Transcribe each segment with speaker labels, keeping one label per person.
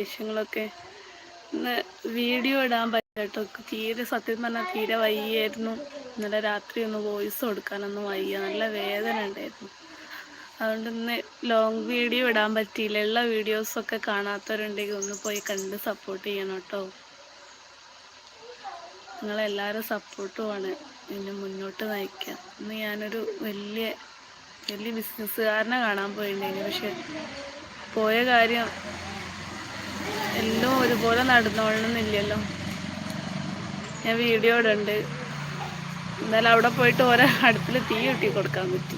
Speaker 1: വിശേഷങ്ങളൊക്കെ. ഇന്ന് വീഡിയോ ഇടാൻ പറ്റാട്ടോ തീരെ സത്യം പറഞ്ഞാൽ തീരെ വയ്യായിരുന്നു. ഇന്നലെ രാത്രി ഒന്ന് വോയിസ് കൊടുക്കാനൊന്നും വയ്യ. നല്ല വേദന ഉണ്ടായിരുന്നു. അതുകൊണ്ട് ഇന്ന് ലോങ് വീഡിയോ ഇടാൻ പറ്റിയില്ല. ഉള്ള വീഡിയോസൊക്കെ കാണാത്തവരുണ്ടെങ്കിൽ ഒന്ന് പോയി കണ്ട് സപ്പോർട്ട് ചെയ്യണം കേട്ടോ. നിങ്ങളെല്ലാവരും സപ്പോർട്ടുമാണ് എന്നെ മുന്നോട്ട് നയിക്കുക ഇന്ന് ഞാനൊരു വലിയ വലിയ ബിസിനസ്സുകാരനെ കാണാൻ പോയിട്ടുണ്ടെങ്കിൽ പക്ഷെ പോയ കാര്യം എല്ലാം ഒരുപോലെ നടന്നോളണമെന്നില്ലല്ലോ ഞാൻ വീഡിയോ ഇടുന്നുണ്ട് എന്തായാലും അവിടെ പോയിട്ട് ഓരോ അടുപ്പിൽ തീ കിട്ടി കൊടുക്കാൻ പറ്റി.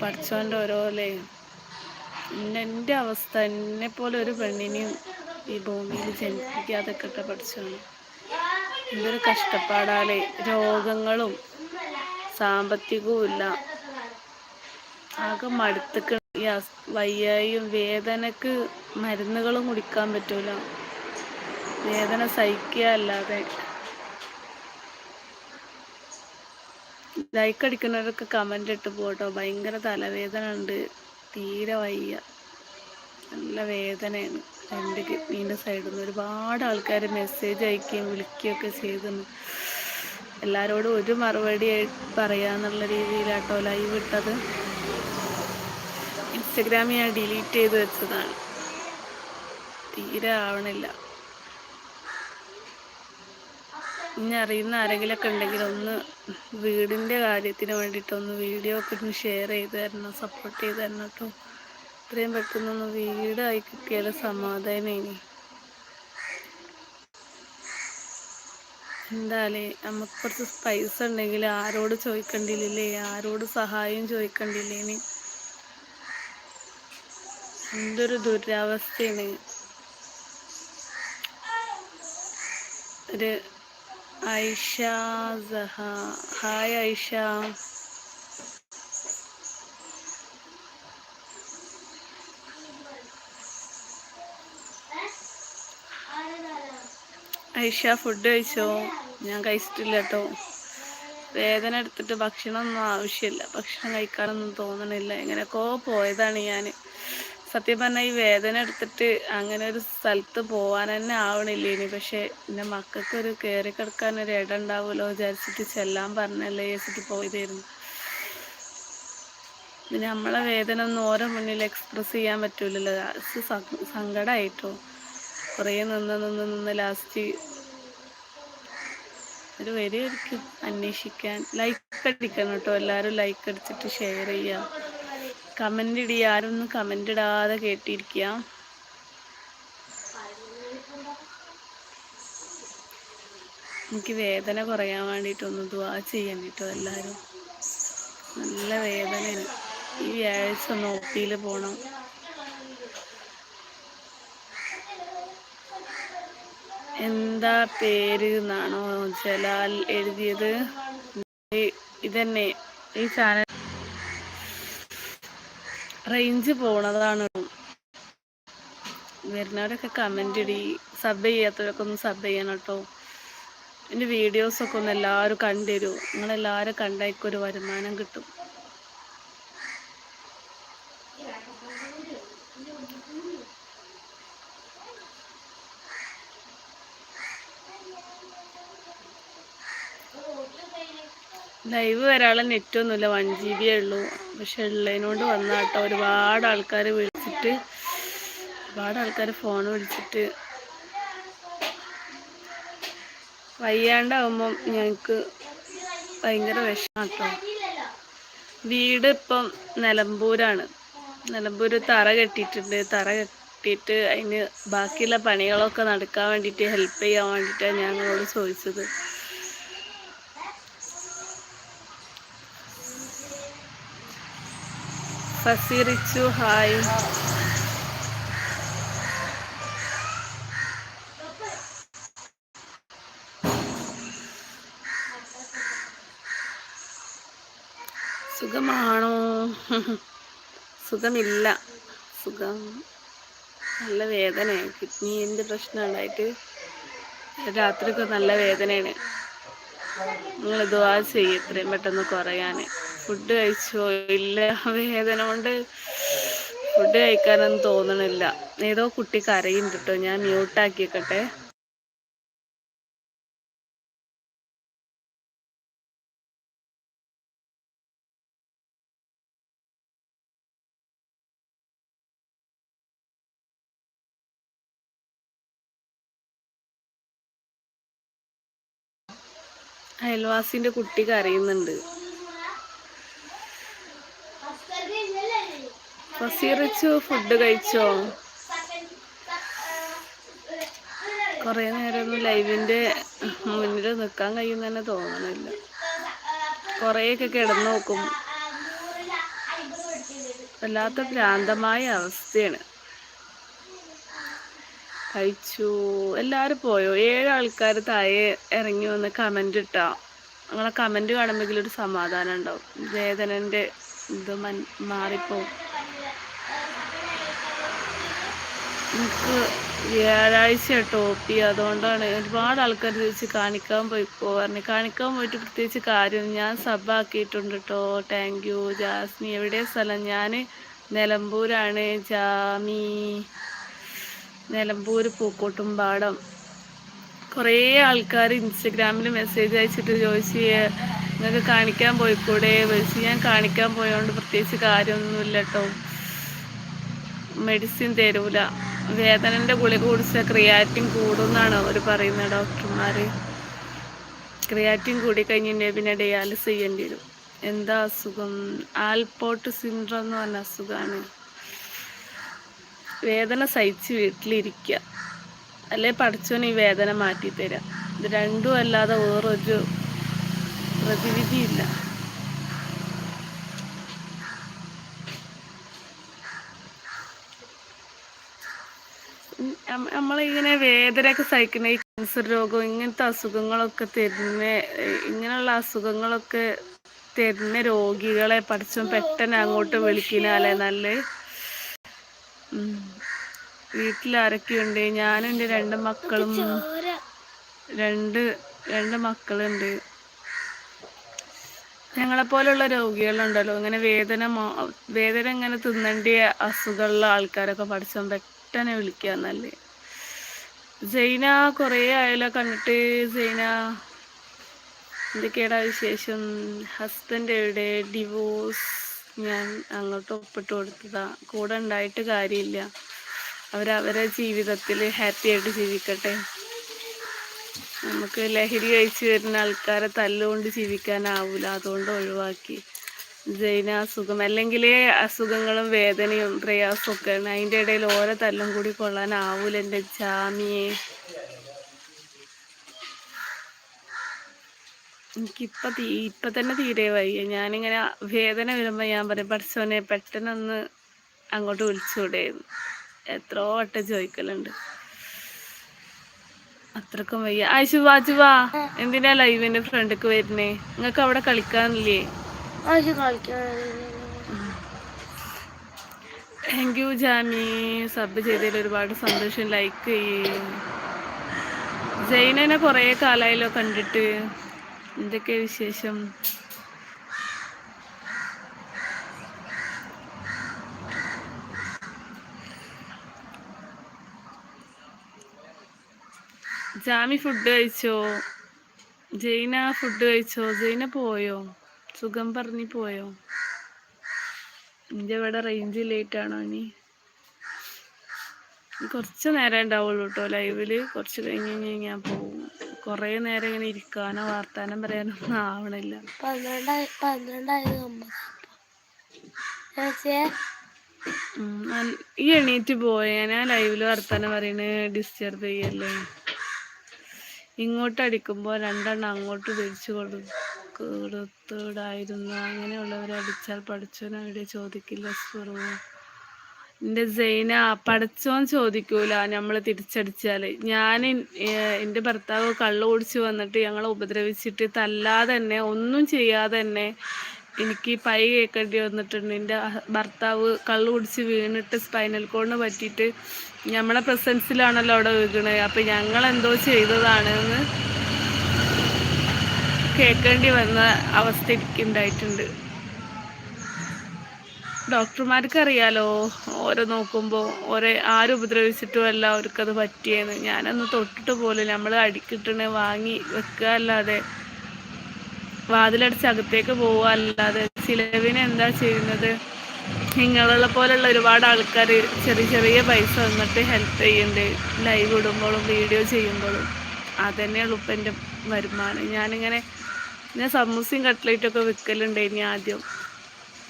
Speaker 1: പഠിച്ചോന്റെ ഓരോലേ എന്റെ അവസ്ഥ. എന്നെ പോലെ ഒരു പെണ്ണിനെയും ഈ ഭൂമിയിൽ ജനിപ്പിക്കാതൊക്കെ പഠിച്ചോണ് എന്തൊരു കഷ്ടപ്പാടാലേ രോഗങ്ങളും സാമ്പത്തികവും ഇല്ല ആകെ മടുത്തക്ക് ഈ വയ്യായും വേദനക്ക് മരുന്നുകളും കുടിക്കാൻ പറ്റൂല. വേദന സഹിക്കുക അല്ലാതെ. ലൈക്ക് അടിക്കുന്നവരൊക്കെ കമന്റ് ഇട്ട് പോട്ടോ. ഭയങ്കര തലവേദന ഉണ്ട് തീരെ വയ്യ. നല്ല വേദനയാണ്. രണ്ട് കിഡ്നീന്റെ സൈഡിൽ നിന്ന് ഒരുപാട് ആൾക്കാർ മെസ്സേജ് അയക്കുകയും വിളിക്കുകയൊക്കെ ചെയ്തിരുന്നു. എല്ലാവരോടും ഒരു മറുപടി പറയാന്നുള്ള രീതിയിലാട്ടോ ലൈവ് ഇട്ടത്. ഇൻസ്റ്റഗ്രാമിൽ ഞാൻ ഡിലീറ്റ് ചെയ്ത് വെച്ചതാണ്. തീരെ ആവണില്ല. ഇനി അറിയുന്ന ആരെങ്കിലൊക്കെ ഉണ്ടെങ്കിൽ ഒന്ന് വീടിന്റെ കാര്യത്തിന് വേണ്ടിയിട്ടൊന്ന് വീഡിയോ ഒക്കെ ഒന്ന് ഷെയർ ചെയ്ത് തരണം സപ്പോർട്ട് ചെയ്ത് തരണം കേട്ടോ. ഇത്രയും പെട്ടെന്നൊന്ന് വീടായി കിട്ടിയാൽ സമാധാനം എന്തായാലേ നമുക്ക് കുറച്ച് പൈസ ഉണ്ടെങ്കിൽ ആരോട് ചോദിക്കണ്ടില്ലേ ആരോട് സഹായം ചോദിക്കണ്ടില്ലേനി എന്തൊരു ദുരവസ്ഥയാണ്. ഒരു ഐഷ സഹ ഹായ് ഐഷ ഐഷ ഫുഡ് കഴിച്ചോ? ഞാൻ കഴിച്ചിട്ടില്ല കേട്ടോ. വേദന എടുത്തിട്ട് ഭക്ഷണം ഒന്നും ആവശ്യമില്ല. ഭക്ഷണം കഴിക്കാനൊന്നും തോന്നണില്ല. എങ്ങനെയൊക്കെ പോയതാണ് ഞാൻ സത്യം പറഞ്ഞാൽ ഈ വേദന എടുത്തിട്ട് അങ്ങനെ ഒരു സ്ഥലത്ത് പോവാൻ തന്നെ ആവണില്ല ഇനി പക്ഷെ എന്റെ മക്കൾക്ക് ഒരു കയറി കിടക്കാൻ ഒരു ഇടം ഉണ്ടാവുമല്ലോ വിചാരിച്ചിട്ട് ചെല്ലാൻ പറഞ്ഞല്ലേ ചേച്ചിട്ട് പോയതായിരുന്നു. പിന്നെ നമ്മളെ വേദന ഒന്നും ഓരോ മുന്നിൽ എക്സ്പ്രസ് ചെയ്യാൻ പറ്റൂലല്ലോ. ലാസ്റ്റ് സങ്കടമായിട്ടോ കുറേ നിന്ന് നിന്ന് നിന്ന് ലാസ്റ്റ് ഒരു വരെയായിരിക്കും അന്വേഷിക്കാൻ. ലൈക്ക് അടിക്കണം കേട്ടോ. എല്ലാവരും ലൈക്ക് അടിച്ചിട്ട് ഷെയർ ചെയ്യുക കമന്റ് ഇടി ആരൊന്നും കമന്റ് ഇടാതെ കേട്ടിരിക്കുക എനിക്ക് വേദന കുറയാൻ വേണ്ടിയിട്ടൊന്ന് ദുവാ ചെയ്യാൻ കേട്ടോ എല്ലാവരും നല്ല വേദന ഈ വ്യാഴാഴ്ച ഒന്ന് ഒപ്പിയിൽ പോകണം എന്താ പേര് എന്നാണോ ജലാൽ എഴുതിയത്? ഇതന്നെ. ഈ ചാനൽ റേഞ്ച് പോണതാണ്. വരുന്നവരൊക്കെ കമന്റ് ഇടി. സബ് ചെയ്യാത്തവരൊക്കെ ഒന്ന് സബ് ചെയ്യണം കേട്ടോ എന്റെ വീഡിയോസൊക്കെ ഒന്ന് എല്ലാവരും കണ്ടുതരൂ. നിങ്ങളെല്ലാവരും കണ്ടായിക്കൊരു വരുമാനം കിട്ടും. ലൈവ് വരാനുള്ള നെറ്റൊന്നുമില്ല വൺ ജി ബിയേ ഉള്ളൂ. പക്ഷെ ഉള്ളതിനോണ്ട് വന്നാട്ടോ ഒരുപാട് ആൾക്കാർ വിളിച്ചിട്ട് ഒരുപാട് ആൾക്കാർ ഫോൺ വിളിച്ചിട്ട്. വയ്യാണ്ടാവുമ്പം ഞങ്ങൾക്ക് ഭയങ്കര വിഷമാട്ടോ വീട് ഇപ്പം നിലമ്പൂരാണ്. നിലമ്പൂർ തറ കെട്ടിയിട്ടുണ്ട്. തറ കെട്ടിയിട്ട് അതിന് ബാക്കിയുള്ള പണികളൊക്കെ നടക്കാൻ വേണ്ടിയിട്ട് ഹെൽപ്പ് ചെയ്യാൻ വേണ്ടിയിട്ടാണ് ഞങ്ങളോട് ചോദിച്ചത്. ഫസീറിച്ചു ഹായ്. സുഖമാണോ? സുഖമില്ല. സുഖം. നല്ല വേദനയാണ് കിഡ്നീന്റെ പ്രശ്നം ഉണ്ടായിട്ട് രാത്രിയൊക്കെ നല്ല വേദനയാണ്. നിങ്ങൾ ഇതുവാ ചെയ്യും. എത്രയും പെട്ടെന്ന് കുറയാൻ ഫുഡ് കഴിച്ചോ? ഇല്ല വേദന കൊണ്ട് ഫുഡ് കഴിക്കാനൊന്നും തോന്നണില്ല. ഏതോ കുട്ടി കരയുണ്ട് ഞാൻ മ്യൂട്ടാക്കിക്കട്ടെ അയൽവാസിന്റെ കുട്ടി കരയുന്നുണ്ട്. ഫസീറിച്ചു ഫുഡ് കഴിച്ചോ? കുറേ നേരമൊന്നും ലൈവിന്റെ മുന്നിൽ നിൽക്കാൻ കഴിയുന്ന തന്നെ തോന്നണില്ല. കുറേയൊക്കെ കിടന്നു നോക്കും വല്ലാത്ത ഭ്രാന്തമായ അവസ്ഥയാണ്. കഴിച്ചു. എല്ലാവരും പോയോ? ഏഴ് ആൾക്കാർ താഴെ ഇറങ്ങി വന്ന് കമന്റ് ഇട്ടാ. നിങ്ങളെ കമന്റ് കാണുമ്പോഴെങ്കിലും ഒരു സമാധാനം ഉണ്ടാവും. വേദനന്റെ ഇത് മൻ മാറിപ്പോവും. എനിക്ക് വ്യാഴാഴ്ച ടോപ്പി അതുകൊണ്ടാണ് ഒരുപാട് ആൾക്കാർ ചോദിച്ച് കാണിക്കാൻ പോയി പോവാറുണ്ട് കാണിക്കാൻ പോയിട്ട് പ്രത്യേകിച്ച് കാര്യം ഞാൻ സബാക്കിയിട്ടുണ്ട് കേട്ടോ. Thank you Jasmi. എവിടെ സ്ഥലം? ഞാൻ നിലമ്പൂരാണ്. ജാമി നിലമ്പൂർ പൂക്കോട്ടുംപാടം കുറേ ആൾക്കാർ ഇൻസ്റ്റഗ്രാമിൽ മെസ്സേജ് അയച്ചിട്ട് ചോദിച്ച് നിങ്ങൾക്ക് കാണിക്കാൻ പോയിക്കൂടെ? വിളിച്ച് ഞാൻ കാണിക്കാൻ പോയതുകൊണ്ട് പ്രത്യേകിച്ച് കാര്യമൊന്നുമില്ല കേട്ടോ. മെഡിസിൻ തരൂല. വേദനന്റെ ഗുളിക കുടിച്ച ക്രിയാറ്റിൻ കൂടുന്നാണ് അവർ പറയുന്നത് ഡോക്ടർമാർ ക്രിയാറ്റിൻ കൂടി കഴിഞ്ഞിട്ടുണ്ടെങ്കിൽ പിന്നെ ഡയാലിസ് ചെയ്യേണ്ടി വരും. എന്താ അസുഖം? ആൽപോട്ട് സിൻഡ്രം എന്ന് പറഞ്ഞ അസുഖമാണ് വേദന സഹിച്ച് വീട്ടിലിരിക്കുക അല്ലെ പഠിച്ചോന് ഈ വേദന മാറ്റി തരാം ഇത് രണ്ടും അല്ലാതെ വേറൊരു പ്രതിവിധിയില്ല. നമ്മളിങ്ങനെ വേദനയൊക്കെ സഹിക്കുന്ന ഈ ക്യാൻസർ രോഗം ഇങ്ങനത്തെ അസുഖങ്ങളൊക്കെ തരുന്ന ഇങ്ങനെയുള്ള അസുഖങ്ങളൊക്കെ തരുന്ന രോഗികളെ പഠിച്ചും പെട്ടെന്ന് അങ്ങോട്ട് വിളിക്കുന്നാലേ നല്ല? വീട്ടിലാരൊക്കെയുണ്ട് ഞാനും എന്റെ രണ്ട് മക്കളും രണ്ട് രണ്ട് മക്കളുണ്ട്. ഞങ്ങളെപ്പോലുള്ള രോഗികളുണ്ടല്ലോ. ഇങ്ങനെ വേദന വേദന ഇങ്ങനെ തിന്നേണ്ടിയ അസുഖമുള്ള ആൾക്കാരൊക്കെ പഠിച്ചാൽ പെട്ടെന്ന് വിളിക്കുക എന്നല്ലേ ജൈന കുറേ ആയാലോ കണ്ടിട്ട്. സൈന എന്തൊക്കെയാണ് വിശേഷം? ഹസ്ബൻഡ് എവിടെ? ഡിവോഴ്സ് ഞാൻ അങ്ങോട്ട് ഒപ്പിട്ട് കൊടുത്തതാ. കൂടെ ഉണ്ടായിട്ട് കാര്യമില്ല. അവരവരെ ജീവിതത്തിൽ ഹാപ്പി ആയിട്ട് ജീവിക്കട്ടെ. നമുക്ക് ലഹരി കഴിച്ചു വരുന്ന ആൾക്കാരെ തല്ലുകൊണ്ട് ജീവിക്കാനാവൂല. അതുകൊണ്ട് ഒഴിവാക്കി. ജൈന അസുഖം അല്ലെങ്കിൽ അസുഖങ്ങളും വേദനയും പ്രയാസവും ഒക്കെയാണ് അതിന്റെ ഇടയിൽ ഓരോ തല്ലും കൂടി കൊള്ളാനാവൂല എന്റെ ജാമിയെ. എനിക്കിപ്പൊ തീ ഇപ്പം തന്നെ തീരെ വയ്യ. ഞാനിങ്ങനെ വേദന വരുമ്പോൾ ഞാൻ പറയും പഠിച്ചോനെ പെട്ടെന്നൊന്ന് അങ്ങോട്ട് വിളിച്ചുകൂടെയെന്ന് എത്രയോ വട്ടം ചോദിക്കലുണ്ട്. അത്രക്കും വയ്യ. ആയിഷു വാജു വാ എന്തിനാ ലൈവിന്റെ ഫ്രണ്ടിക്ക് വരുന്നേ? നിങ്ങൾക്ക് അവിടെ കളിക്കാനില്ലേ? താങ്ക് യു ജാമി സബ് ചെയ്തതിൽ ഒരുപാട് സന്തോഷം. ലൈക്ക് ചെയ്യും. ജൈനനെ കുറേ കാലമായല്ലോ കണ്ടിട്ട്. എന്തൊക്കെ വിശേഷം? ജാമി ഫുഡ് കഴിച്ചോ? ജൈന ഫുഡ് കഴിച്ചോ? ജൈന പോയോ? സുഖം പറഞ്ഞു പോയോ? എന്റെ ഇവിടെ റേഞ്ച് ലേറ്റ് ആണോ ഇനി? കുറച്ച് നേരം ഉണ്ടാവുള്ളൂ കേട്ടോ ലൈവിൽ കുറച്ച് കഴിഞ്ഞ് കഴിഞ്ഞ് ഞാൻ പോകും കുറേ നേരം ഇങ്ങനെ ഇരിക്കാനോ വർത്താനം പറയാനൊന്നും ആവണില്ല. ഈ എണീറ്റ് പോയ. ഞാൻ ലൈവിൽ വർത്താനം പറയണേ ഡിസ്റ്റർബ് ചെയ്യല്ലേ. ഇങ്ങോട്ട് അടിക്കുമ്പോൾ രണ്ടെണ്ണം അങ്ങോട്ട് തിരിച്ചു കൊടുക്കും. കൊടുത്തിടായിരുന്നു അങ്ങനെയുള്ളവരെ അടിച്ചാൽ പഠിച്ചോനോ അവിടെ ചോദിക്കില്ല സ്വർവോ എന്റെ സൈന പഠിച്ചോൻ ചോദിക്കൂല നമ്മൾ തിരിച്ചടിച്ചാൽ ഞാൻ എന്റെ ഭർത്താവ് കള്ളു കുടിച്ച് വന്നിട്ട് ഞങ്ങളെ ഉപദ്രവിച്ചിട്ട് തല്ലാതെ തന്നെ ഒന്നും ചെയ്യാതെ തന്നെ എനിക്ക് പൈ കേൾക്കേണ്ടി വന്നിട്ടുണ്ട് എന്റെ ഭർത്താവ് കള്ളു കുടിച്ച് വീണിട്ട് സ്പൈനൽ കോഡിന് പറ്റിയിട്ട് നമ്മളെ പ്രസൻസിലാണല്ലോ അവിടെ വീണത് അപ്പം ഞങ്ങൾ എന്തോ ചെയ്തതാണെന്ന് കേൾക്കേണ്ടി വന്ന അവസ്ഥ എനിക്ക് ഉണ്ടായിട്ടുണ്ട്. ഡോക്ടർമാർക്ക് അറിയാലോ ഓരോ നോക്കുമ്പോൾ ഓരോ ആരും ഉപദ്രവിച്ചിട്ടുമല്ല അവർക്കത് പറ്റിയെന്ന്. ഞാനന്ന് തൊട്ടിട്ട് പോലും നമ്മൾ അടിക്കിട്ടണ വാങ്ങി വെക്കുക അല്ലാതെ വാതിലടിച്ച് അകത്തേക്ക് പോവുക അല്ലാതെ ചിലവിന് എന്താ ചെയ്യുന്നത്? നിങ്ങളുള്ള പോലുള്ള ഒരുപാട് ആൾക്കാർ ചെറിയ ചെറിയ പൈസ വന്നിട്ട് ഹെൽപ്പ് ചെയ്യുന്നുണ്ട് ലൈവ് ഇടുമ്പോഴും വീഡിയോ ചെയ്യുമ്പോഴും അതന്നെയുള്ളൂ ഇപ്പം എന്റെ വരുമാനം. ഞാനിങ്ങനെ ഞാൻ സമൂസയും കട്ട്ലേറ്റൊക്കെ വിൽക്കലുണ്ട് ഇനി ആദ്യം.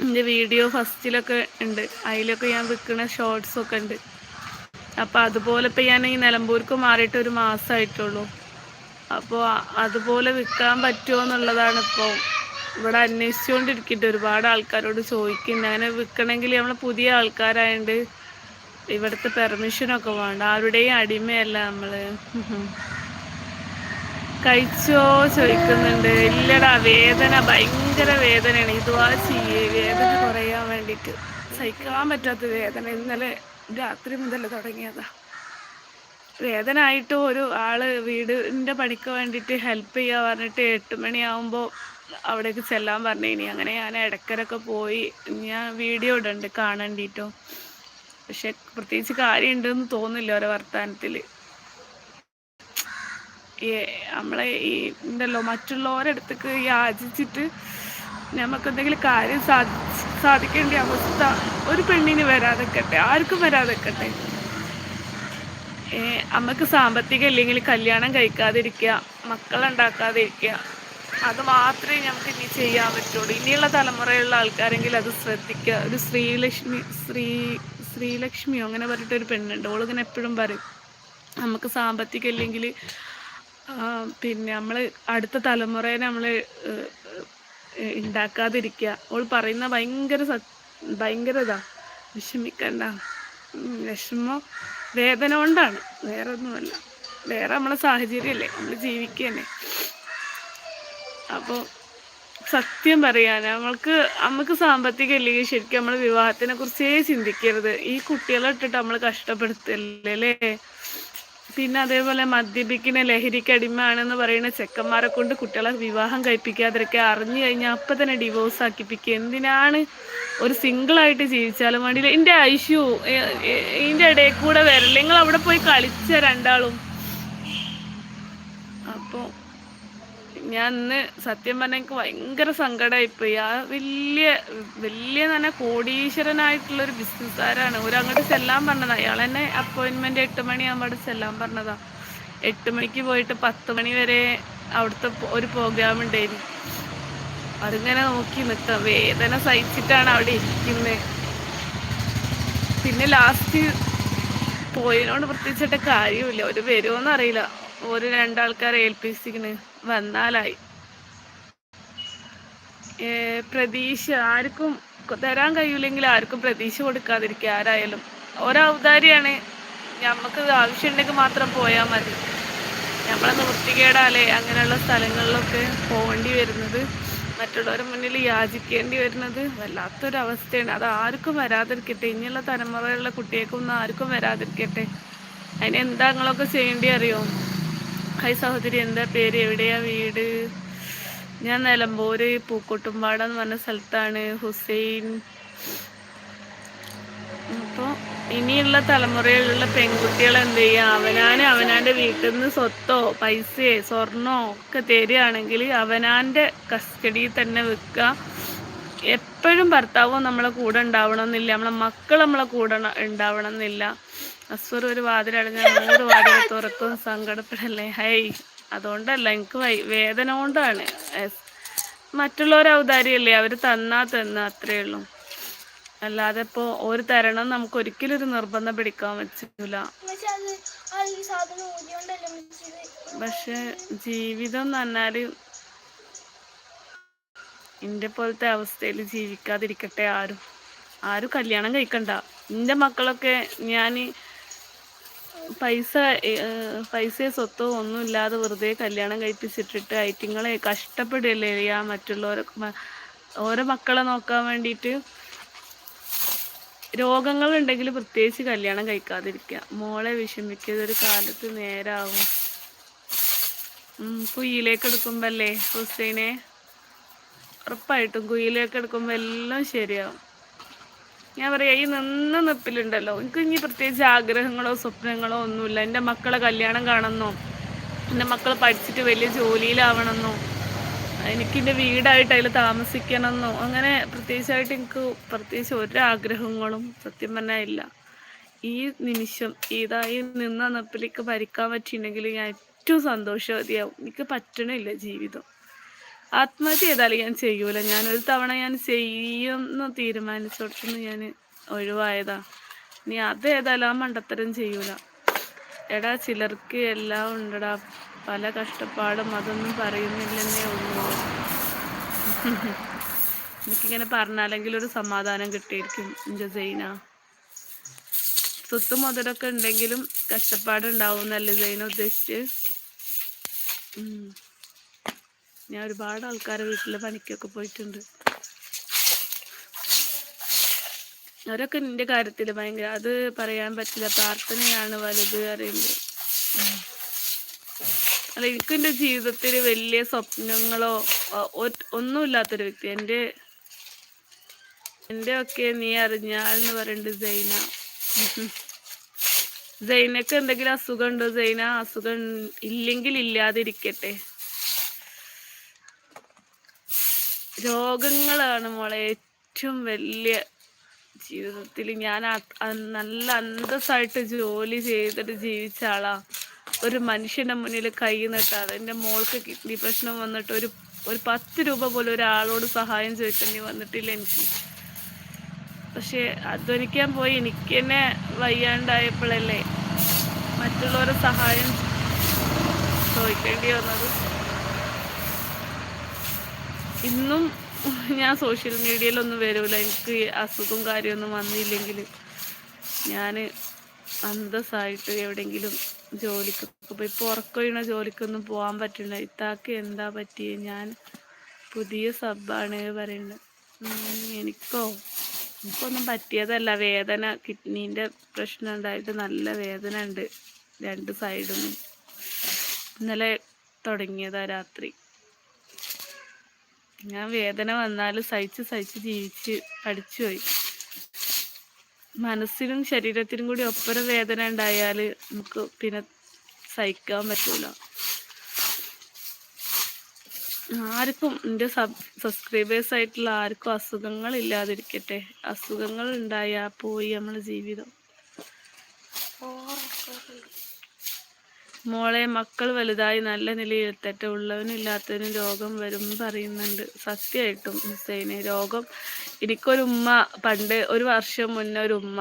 Speaker 1: എന്റെ വീഡിയോ ഫസ്റ്റിലൊക്കെ ഉണ്ട്. അതിലൊക്കെ ഞാൻ വിൽക്കുന്ന ഷോർട്സൊക്കെ ഉണ്ട്. അപ്പോൾ അതുപോലെ ഇപ്പം ഞാൻ ഈ നിലമ്പൂർക്ക് മാറിയിട്ട് ഒരു മാസമായിട്ടുള്ളൂ അപ്പോൾ അതുപോലെ വിൽക്കാൻ പറ്റുമോ എന്നുള്ളതാണ് ഇപ്പോൾ ഇവിടെ അന്വേഷിച്ചുകൊണ്ടിരിക്കട്ടെ ഒരുപാട് ആൾക്കാരോട് ചോദിക്കുന്നുണ്ട് അങ്ങനെ വിൽക്കണമെങ്കിൽ നമ്മൾ പുതിയ ആൾക്കാരായതുകൊണ്ട് ഇവിടുത്തെ പെർമിഷനൊക്കെ വേണ്ട. ആരുടെയും അടിമയല്ല നമ്മൾ കഴിച്ചോ ചോദിക്കുന്നുണ്ട്. ഇല്ലടാ വേദന ഭയങ്കര വേദനയാണ്. ഇതുവാ ചെയ്യേ. വേദന കുറയാൻ വേണ്ടിട്ട് സഹിക്കാൻ പറ്റാത്ത വേദന. ഇന്നലെ രാത്രി മുതൽ തുടങ്ങിയതാ. വേദന ആയിട്ട് ഒരു ആൾ വീടിന്റെ പണിക്ക് വേണ്ടിട്ട് ഹെൽപ്പ് ചെയ്യാൻ പറഞ്ഞിട്ട് എട്ട് മണിയാവുമ്പോൾ അവിടേക്ക് ചെല്ലാൻ പറഞ്ഞു. ഇനി അങ്ങനെ ഞാൻ ഇടക്കരൊക്കെ പോയി ഞാൻ വീഡിയോ ഇടുന്നുണ്ട് കാണണ്ടിട്ടോ. പക്ഷെ പ്രത്യേകിച്ച് കാര്യമുണ്ടെന്ന് തോന്നില്ല ഓരോ വർത്തമാനത്തിൽ നമ്മളെ ഈ ഉണ്ടല്ലോ മറ്റുള്ളവരുടെ അടുത്തേക്ക് യാചിച്ചിട്ട് നമുക്കെന്തെങ്കിലും കാര്യം സാധി സാധിക്കേണ്ട അവസ്ഥ ഒരു പെണ്ണിന് വരാതെക്കട്ടെ ആർക്കും വരാതെക്കട്ടെ. അമ്മയ്ക്ക് സാമ്പത്തികം ഇല്ലെങ്കിൽ കല്യാണം കഴിക്കാതിരിക്കുക മക്കളുണ്ടാക്കാതിരിക്കുക അത് മാത്രമേ നമുക്ക് ഇനി ചെയ്യാൻ പറ്റുള്ളൂ. ഇനിയുള്ള തലമുറയുള്ള ആൾക്കാരെങ്കിലും അത് ശ്രദ്ധിക്കുക. ഒരു ശ്രീലക്ഷ്മി ശ്രീ ശ്രീലക്ഷ്മിയോ അങ്ങനെ പറഞ്ഞിട്ടൊരു പെണ്ണുണ്ട്. ഓളിങ്ങനെ എപ്പോഴും പറയും നമുക്ക് സാമ്പത്തികം ഇല്ലെങ്കിൽ പിന്നെ നമ്മൾ അടുത്ത തലമുറയെ നമ്മൾ ഉണ്ടാക്കാതിരിക്കുക ഓൾ പറയുന്ന ഭയങ്കര ഭയങ്കര ഇതാ. വിഷമിക്കണ്ട. വിഷമം വേദന കൊണ്ടാണ്. വേറെ ഒന്നുമല്ല വേറെ നമ്മളെ സാഹചര്യമല്ലേ. നമ്മൾ ജീവിക്കന്നെ. അപ്പോൾ സത്യം പറയാൻ നമ്മൾക്ക് നമുക്ക് സാമ്പത്തികം ഇല്ലെങ്കിൽ ശരിക്കും നമ്മൾ വിവാഹത്തിനെ കുറിച്ചേ ചിന്തിക്കരുത്. ഈ കുട്ടികളെ ഇട്ടിട്ട് നമ്മൾ കഷ്ടപ്പെടുത്തല്ലേ? പിന്നെ അതേപോലെ മദ്യപിക്കുന്ന ലഹരിക്ക് അടിമയാണെന്ന് പറയുന്ന ചെക്കന്മാരെ കൊണ്ട് കുട്ടികളെ വിവാഹം കഴിപ്പിക്കാതിരിക്കുക അറിഞ്ഞു കഴിഞ്ഞാൽ അപ്പം തന്നെ ഡിവോഴ്സ് ആക്കിപ്പിക്കുക. എന്തിനാണ് ഒരു സിംഗിളായിട്ട് ജീവിച്ചാലും വേണ്ടിയില്ല. എന്റെ ഐഷു ഇതിന്റെ ഇടയിൽ കൂടെ വരില്ല. നിങ്ങൾ അവിടെ പോയി കളിച്ച രണ്ടാളും. അപ്പോൾ ഞാൻ ഇന്ന് സത്യം പറഞ്ഞാൽ എനിക്ക് ഭയങ്കര സങ്കടമായിപ്പോയി ആ വലിയ വലിയ തന്നെ കോടീശ്വരനായിട്ടുള്ളൊരു ബിസിനസ്സുകാരാണ്. ഒരു അങ്ങോട്ട് ചെല്ലാൻ പറഞ്ഞതാണ് അയാൾ തന്നെ അപ്പോയിൻമെന്റ് എട്ട് മണിയാകുമ്പോൾ ചെല്ലാൻ പറഞ്ഞതാ. എട്ട് മണിക്ക് പോയിട്ട് പത്ത് മണി വരെ അവിടുത്തെ ഒരു പ്രോഗ്രാം ഉണ്ടായിരുന്നു അതിങ്ങനെ നോക്കി നിൽക്കാം വേദന സഹിച്ചിട്ടാണ് അവിടെ ഇരിക്കുന്നത് പിന്നെ ലാസ്റ്റ് പോയതിനോട് പ്രത്യേകിച്ചിട്ട് കാര്യമില്ല ഒരു വരുമോ അറിയില്ല. ഒരു രണ്ടാൾക്കാരെ ഏൽപ്പിച്ചിരിക്കണ് വന്നാലായി. പ്രതീക്ഷ. ആർക്കും തരാൻ കഴിയില്ലെങ്കിൽ ആർക്കും പ്രതീക്ഷ കൊടുക്കാതിരിക്കുക. ആരായാലും. ഒരൗദാരിയാണ് നമുക്ക് ആവശ്യമുണ്ടെങ്കിൽ മാത്രം പോയാൽ മതി. നമ്മളെ നിവൃത്തികേടാലേ അങ്ങനെയുള്ള സ്ഥലങ്ങളിലൊക്കെ പോകേണ്ടി വരുന്നത്. മറ്റുള്ളവരുടെ മുന്നിൽ യാചിക്കേണ്ടി വരുന്നത് വല്ലാത്തൊരവസ്ഥയാണ്. അത് ആർക്കും വരാതിരിക്കട്ടെ. ഇനിയുള്ള തലമുറയിലുള്ള കുട്ടികൾക്കൊന്നും ആർക്കും വരാതിരിക്കട്ടെ. അതിനെന്താ നിങ്ങളൊക്കെ ചെയ്യേണ്ടി അറിയോ ഹൈ സഹോദരി എന്താ പേര്? എവിടെയാ വീട്? ഞാൻ നിലമ്പൂര് പൂക്കോട്ടുംപാട എന്ന് പറഞ്ഞ സ്ഥലത്താണ്. ഹുസൈൻ. അപ്പോൾ ഇനിയുള്ള തലമുറയിലുള്ള പെൺകുട്ടികൾ എന്ത് ചെയ്യുക അവനാന് അവനാന്റെ വീട്ടിൽ നിന്ന് സ്വത്തോ പൈസയോ സ്വർണോ ഒക്കെ തരികയാണെങ്കിൽ അവനാന്റെ കസ്റ്റഡിയിൽ തന്നെ വെക്കുക. എപ്പോഴും ഭർത്താവും നമ്മളെ കൂടെ ഉണ്ടാവണമെന്നില്ല. നമ്മളെ മക്കൾ നമ്മളെ കൂടെ ഉണ്ടാവണമെന്നില്ല. അസ്വർ ഒരു വാതിലടഞ്ഞ നൂറ് വാതിൽ തുറക്കും സങ്കടപ്പെടല്ലേ? ഹൈ അതുകൊണ്ടല്ല എനിക്ക് വേദന കൊണ്ടാണ്. മറ്റുള്ളവർ ഔദാരിയല്ലേ? അവർ തന്നാ തന്ന അത്രേ ഉള്ളൂ. അല്ലാതെ ഇപ്പോ ഒരു തരണം നമുക്ക് ഒരിക്കലും ഒരു നിർബന്ധം പിടിക്കാൻ പറ്റില്ല പക്ഷെ ജീവിതം പറഞ്ഞാൽ എന്റെ പോലത്തെ അവസ്ഥയിൽ ജീവിക്കാതിരിക്കട്ടെ ആരും. ആരും കല്യാണം കഴിക്കണ്ട. എന്റെ മക്കളൊക്കെ ഞാൻ പൈസ പൈസയോ സ്വത്തോ ഒന്നും ഇല്ലാതെ വെറുതെ കല്യാണം കഴിപ്പിച്ചിട്ടിട്ട് ഐറ്റിങ്ങളെ കഷ്ടപ്പെടുകയല്ലേ ആ മറ്റുള്ളവരെ ഓരോ മക്കളെ നോക്കാൻ വേണ്ടിയിട്ട്? രോഗങ്ങളുണ്ടെങ്കിൽ പ്രത്യേകിച്ച് കല്യാണം കഴിക്കാതിരിക്കുക. മോളെ വിഷമിക്കതൊരു കാലത്ത് നേരാവും. കുയിലേക്ക് എടുക്കുമ്പോ അല്ലേ ഹുസൈനെ? ഉറപ്പായിട്ടും കുയിലേക്ക് എടുക്കുമ്പോൾ എല്ലാം ശരിയാവും. ഞാൻ പറയാ ഈ നിന്ന് നിപ്പിലുണ്ടല്ലോ. എനിക്ക് ഇനി പ്രത്യേകിച്ച് ആഗ്രഹങ്ങളോ സ്വപ്നങ്ങളോ ഒന്നുമില്ല. എന്റെ മക്കളെ കല്യാണം കാണുന്നോ. എന്റെ മക്കൾ പഠിച്ചിട്ട് വലിയ ജോലിയിലാവണമെന്നോ എനിക്കെന്റെ വീടായിട്ട് അതിൽ താമസിക്കണമെന്നോ അങ്ങനെ പ്രത്യേകിച്ചായിട്ട് എനിക്ക് പ്രത്യേകിച്ച് ഒരാഗ്രഹങ്ങളും സത്യം പറഞ്ഞാൽ ഇല്ല. ഈ നിമിഷം ഇതായി നിന്ന നിപ്പിലേക്ക് ഭരിക്കാൻ പറ്റിയിട്ടുണ്ടെങ്കിൽ ഞാൻ ഏറ്റവും സന്തോഷവതിയാവും. എനിക്ക് പറ്റണില്ല ജീവിതം. ആത്മഹത്യ ചെയ്താലും ഞാൻ ചെയ്യൂല. ഞാനൊരു തവണ ഞാൻ ചെയ്യുമെന്ന് തീരുമാനിച്ചോടത്തുനിന്ന് ഞാൻ ഒഴിവായതാ. നീ അത് ഏതായാലും ആ മണ്ടത്തരം ചെയ്യൂല. എടാ ചിലർക്ക് എല്ലാം ഉണ്ടടാ. പല കഷ്ടപ്പാടും അതൊന്നും പറയുന്നില്ലെന്നേ ഉള്ളൂ. എനിക്കിങ്ങനെ പറഞ്ഞാലെങ്കിൽ ഒരു സമാധാനം കിട്ടിയിരിക്കും. എന്റെ സൈന. സ്വത്ത് മുതലൊക്കെ ഉണ്ടെങ്കിലും കഷ്ടപ്പാടുണ്ടാവും എന്നല്ലേ സൈന ഉദ്ദേശിച്ച്? ഞാൻ ഒരുപാട് ആൾക്കാരെ വീട്ടിൽ പണിക്കൊക്കെ പോയിട്ടുണ്ട്. അവരൊക്കെ നിന്റെ കാര്യത്തിൽ ഭയങ്കര അത് പറയാൻ പറ്റില്ല പ്രാർത്ഥനയാണ് വലുത് അറിയുന്നത് അല്ല എനിക്ക് എന്റെ ജീവിതത്തിൽ വലിയ സ്വപ്നങ്ങളോ ഒന്നുമില്ലാത്തൊരു വ്യക്തി. എന്റെ എന്റെ ഒക്കെ നീ അറിഞ്ഞാൽ എന്ന് സൈന. സൈനക്ക് എന്തെങ്കിലും അസുഖം ഉണ്ടോ സൈന അസുഖം ഇല്ലെങ്കിൽ ഇല്ലാതിരിക്കട്ടെ. രോഗങ്ങളാണ് മോളെ. ഏറ്റവും വലിയ ജീവിതത്തിൽ ഞാൻ നല്ല അന്തസ്സായിട്ട് ജോലി ചെയ്തിട്ട് ജീവിച്ച ആളാ. ഒരു മനുഷ്യന്റെ മുന്നിൽ കൈ നീട്ടാതെ. എന്റെ മോൾക്ക് കിഡ്നി പ്രശ്നം വന്നിട്ട് ഒരു ഒരു പത്ത് രൂപ പോലും ഒരാളോട് സഹായം ചോദിക്കേണ്ടി വന്നിട്ടില്ല എനിക്ക്. പക്ഷെ അധ്വനിക്കാൻ പോയി. എനിക്ക് തന്നെ വയ്യാണ്ടായപ്പോഴല്ലേ മറ്റുള്ളവരെ സഹായം ചോദിക്കേണ്ടി വന്നത്. ഇന്നും ഞാൻ സോഷ്യൽ മീഡിയയിലൊന്നും വരൂല. എനിക്ക് അസുഖം കാര്യമൊന്നും വന്നില്ലെങ്കിൽ ഞാൻ അന്തസ്സായിട്ട് എവിടെയെങ്കിലും ജോലിക്ക് പോയി. പുറക്കൊഴിയണ ജോലിക്കൊന്നും പോകാൻ പറ്റില്ല. ഇത്താക്ക് എന്താ പറ്റിയ? ഞാൻ പുതിയ സബ്ബാണ് പറയുന്നത് എനിക്കോ? എനിക്കൊന്നും പറ്റിയതല്ല. വേദന കിഡ്നീന്റെ പ്രശ്നം ഉണ്ടായിട്ട് നല്ല വേദന ഉണ്ട്. രണ്ട് സൈഡും ഇന്നലെ തുടങ്ങിയതാ രാത്രി. ഞാൻ വേദന വന്നാലും സഹിച്ച് സഹിച്ച് ജീവിച്ച് പഠിച്ചുപോയി മനസ്സിനും ശരീരത്തിനും കൂടി ഒപ്പരം വേദന ഉണ്ടായാൽ നമുക്ക് പിന്നെ സഹിക്കാൻ പറ്റൂല. ആർക്കും എന്റെ സബ് സബ്സ്ക്രൈബേഴ്സ് ആയിട്ടുള്ള ആർക്കും അസുഖങ്ങൾ ഇല്ലാതിരിക്കട്ടെ. അസുഖങ്ങൾ ഉണ്ടായാൽ പോയി നമ്മളെ ജീവിതം. മോളെ മക്കൾ വലുതായി നല്ല നിലയിൽ എത്തട്ടെ. ഉള്ളവനും ഇല്ലാത്തവനും രോഗം വരും പറയുന്നുണ്ട്. സത്യമായിട്ടും ഹുസൈനെ. രോഗം എനിക്കൊരു ഉമ്മ പണ്ട് ഒരു വർഷം മുന്നേ ഒരു ഉമ്മ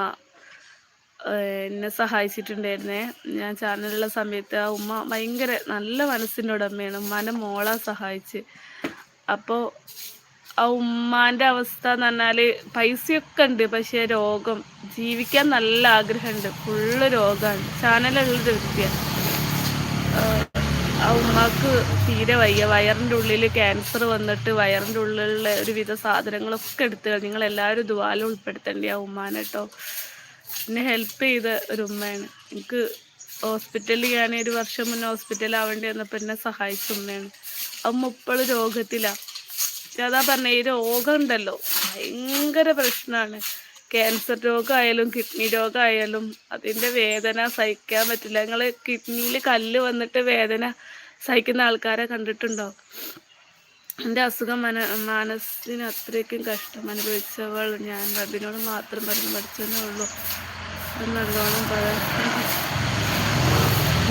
Speaker 1: എന്നെ സഹായിച്ചിട്ടുണ്ടായിരുന്നേ. ഞാൻ ചാനലുള്ള സമയത്ത് ആ ഉമ്മ ഭയങ്കര നല്ല മനസ്സിന്റെ ഉടമയാണ്. ഉമ്മാന്റെ മോളെ സഹായിച്ച്. അപ്പോൾ ആ ഉമ്മാന്റെ അവസ്ഥ എന്ന് പറഞ്ഞാൽ പൈസയൊക്കെ ഉണ്ട് പക്ഷേ രോഗം. ജീവിക്കാൻ നല്ല ആഗ്രഹമുണ്ട്. ഫുള്ള് രോഗമാണ്. ചാനലുള്ളൊരു വ്യക്തിയാണ്. ഉമ്മാക്ക് തീരെ വയ്യ. വയറിന്റെ ഉള്ളിൽ ക്യാൻസർ വന്നിട്ട് വയറിന്റെ ഉള്ളിലുള്ള ഒരുവിധ സാധനങ്ങളൊക്കെ എടുത്തു നിങ്ങൾ എല്ലാവരും ദുവാലും ഉൾപ്പെടുത്തേണ്ടി ആ ഉമ്മാനെ കേട്ടോ എന്നെ ഹെൽപ്പ് ചെയ്ത ഒരു ഉമ്മയാണ്. എനിക്ക് ഹോസ്പിറ്റലിൽ ഞാൻ ഒരു വർഷം മുന്നേ ഹോസ്പിറ്റലിൽ ആവേണ്ടി വന്നപ്പോൾ എന്നെ സഹായിച്ച ഉമ്മയാണ്. അമ്മ ഇപ്പോഴും രോഗത്തിലാണ് അതാ പറഞ്ഞ ഈ രോഗം ഉണ്ടല്ലോ. ഭയങ്കര പ്രശ്നമാണ് ക്യാൻസർ രോഗമായാലും കിഡ്നി രോഗമായാലും അതിന്റെ വേദന സഹിക്കാൻ പറ്റില്ല. നിങ്ങൾ കിഡ്നിയിൽ കല്ല് വന്നിട്ട് വേദന സഹിക്കുന്ന ആൾക്കാരെ കണ്ടിട്ടുണ്ടോ? എന്റെ അസുഖം മന മനസ്സിന് അത്രയ്ക്കും കഷ്ടം അനുഭവിച്ചവൾ ഞാൻ റബിനോട് മാത്രം പറഞ്ഞു പഠിച്ചതേ ഉള്ളൂ. നല്ലോണം പറയാം.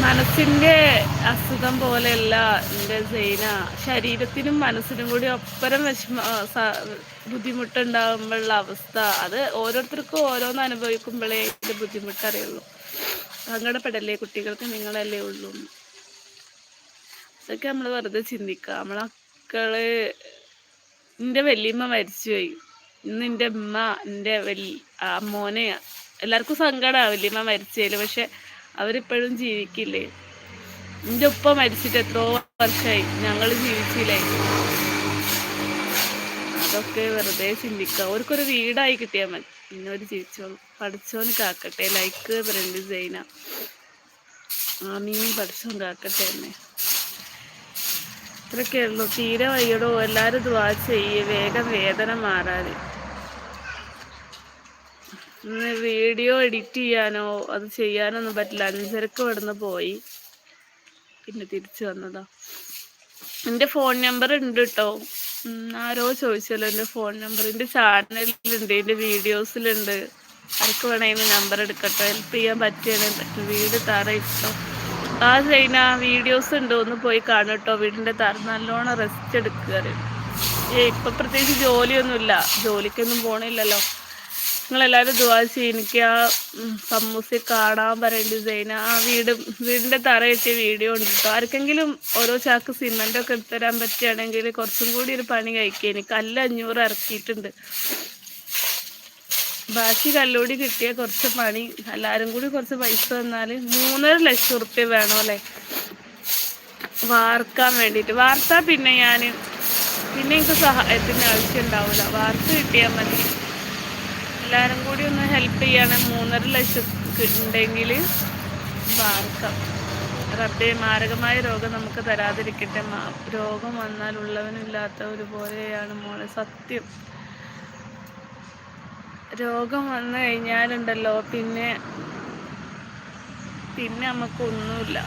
Speaker 1: മനസ്സിന്റെ അസുഖം പോലെയല്ല എന്റെ സൈന. ശരീരത്തിനും മനസ്സിനും കൂടി ഒപ്പരം വിഷമ ബുദ്ധിമുട്ടുണ്ടാകുമ്പോഴുള്ള അവസ്ഥ. അത് ഓരോരുത്തർക്കും ഓരോന്ന് അനുഭവിക്കുമ്പോഴേ ഇതിന്റെ ബുദ്ധിമുട്ടറിയുള്ളൂ. സങ്കടപ്പെടല്ലേ കുട്ടികൾക്ക്? നിങ്ങളല്ലേ ഉള്ളൂ. അതൊക്കെ നമ്മൾ വെറുതെ ചിന്തിക്കുക. നമ്മളെ മക്കൾ എന്റെ വല്യമ്മ മരിച്ചുപോയി. ഇന്ന് എന്റെ ഉമ്മ എന്റെ വലിയ അമ്മോനെ എല്ലാവർക്കും സങ്കടമാണ് വല്യമ്മ മരിച്ചതിൽ പക്ഷെ അവരിപ്പോഴും ജീവിക്കില്ലേ? എന്റെ ഉപ്പ മരിച്ചിട്ട് എത്രയോ വർഷമായി ഞങ്ങൾ ജീവിച്ചില്ലേ? അതൊക്കെ വെറുതെ ചിന്തിക്കാം. അവർക്കൊരു വീടായി കിട്ടിയാൽ മതി. പിന്നെ ഒരു ജീവിച്ചോളൂ പഠിച്ചോന് കാക്കട്ടെ. Like friend Saina. ആമീ പഠിച്ചോൻ കാക്കട്ടെ എന്നെ. ഇത്രയൊക്കെ ഉള്ളൂ. തീരെ വയ്യടോ. എല്ലാവരും ദ്വാ ചെയ്യേ. വേഗം വേദന മാറാതെ. ഇന്ന് വീഡിയോ എഡിറ്റ് ചെയ്യാനോ അത് ചെയ്യാനൊന്നും പറ്റില്ല. അഞ്ചരക്ക് ഇവിടുന്ന് പോയി. പിന്നെ തിരിച്ചു വന്നതാ. എന്റെ ഫോൺ നമ്പർ ഉണ്ട് കേട്ടോ ആരോ ചോദിച്ചല്ലോ എന്റെ ഫോൺ നമ്പർ. എന്റെ ചാനലിലുണ്ട് എന്റെ വീഡിയോസിലുണ്ട്. ആർക്ക് വേണമെങ്കിൽ നമ്പർ എടുക്കട്ടെ ഹെൽപ്പ് ചെയ്യാൻ പറ്റുകയാണെങ്കിൽ പറ്റും. വീട് തറ ഇഷ്ടം ആ ചെയ്യുന്ന വീഡിയോസ് ഉണ്ട് ഒന്ന് പോയി കാണട്ടോ വീടിന്റെ തറ നല്ലോണം റെസ്റ്റ് എടുക്കുക ഏ ഇപ്പം പ്രത്യേകിച്ച് ജോലിയൊന്നുമില്ല. ജോലിക്കൊന്നും പോണില്ലല്ലോ. നിങ്ങളെല്ലാവരും ദുവാ ചെയ്യും. എനിക്ക് ആ സമൂസി കാണാൻ പറയേണ്ടി സൈന ആ വീട് വീടിന്റെ തറ കിട്ടിയ വീഡിയോ ഉണ്ട് കേട്ടോ ആർക്കെങ്കിലും ഓരോ ചാക്ക് സിമെന്റ് ഒക്കെ എടുത്തുതരാൻ പറ്റുകയാണെങ്കിൽ കുറച്ചും കൂടി ഒരു പണി കഴിക്കുക എനിക്ക് കല്ല് അഞ്ഞൂറ് ഇറക്കിയിട്ടുണ്ട്. ബാക്കി കല്ലുകൂടി കിട്ടിയ കുറച്ച് പണി. എല്ലാവരും കൂടി കുറച്ച് പൈസ തന്നാൽ മൂന്നര ലക്ഷം ഉറുപ്പ്യ വേണം അല്ലേ? വാർക്കാൻ വേണ്ടിയിട്ട് വാർത്താ പിന്നെ ഞാൻ പിന്നെ എനിക്ക് സഹായത്തിന്റെ ആവശ്യം ഉണ്ടാവില്ല വാർത്ത കിട്ടിയാൽ മതി. എല്ലാവരും കൂടി ഒന്ന് ഹെൽപ്പ് ചെയ്യണം. മൂന്നര ലക്ഷം ഉണ്ടെങ്കിൽ വാർക്കാം റബ്ബെ മാരകമായ രോഗം നമുക്ക് തരാതിരിക്കട്ടെ. രോഗം വന്നാൽ ഉള്ളവനില്ലാത്ത ഒരുപോലെയാണ് മോളെ. സത്യം. രോഗം വന്നു കഴിഞ്ഞാലുണ്ടല്ലോ പിന്നെ പിന്നെ നമുക്കൊന്നുമില്ല